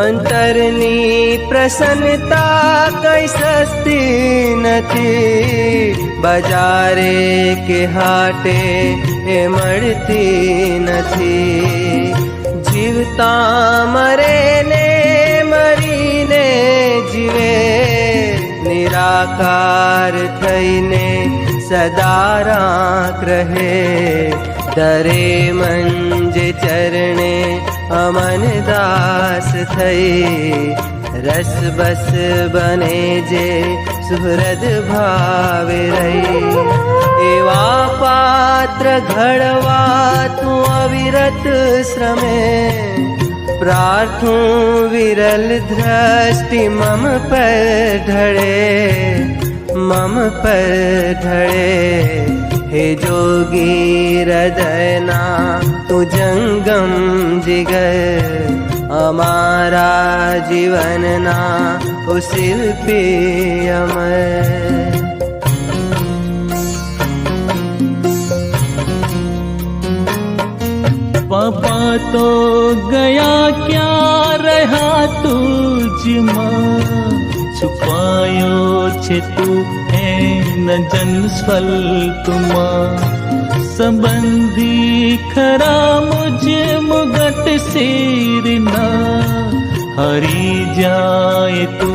અંતરની પ્રસન્નતા કઈ સસ્તી નથી બજારે કે હાટે એ મળતી નથી જીવતા મરે ને મરીને જીવે નિરાકાર થઈને સદારાક રહે દરે મંજ ચરણે अमन दास थई रस बस बने जे सुहृद भाव रही एवा पात्र घड़वा तू अविरत श्रमे प्रार्थू विरल दृष्टि मम पर ढड़े मम पर ढड़े हे જોગી હૃદયના તું જંગમ જીગર અમારા જીવનના ઓ શિલ્પી અમર પાપા તો ગયા ક્યાં રહ્યા તુજમાં છુપાયો છે તું न जन स्वल संबंधी खरा मुझे मुगट सिर न हरी जाए तू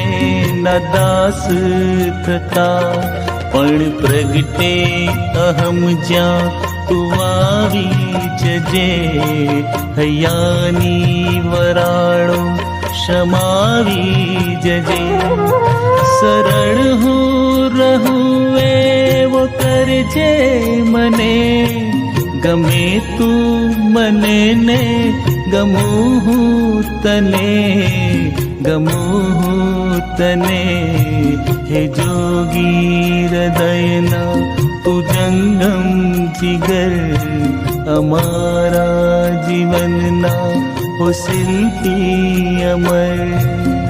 ए न दास तथा पण प्रगटे अहम जा तू आवी जजे हयानी वराणो शमावी जजे शरण हो रहु वो कर जे मने गमे तू मने ने गमोहु तने गमोहु तने हे जोगी हृदय तु जंगम जिगर अमारा जीवन ना हुसिन थी अमर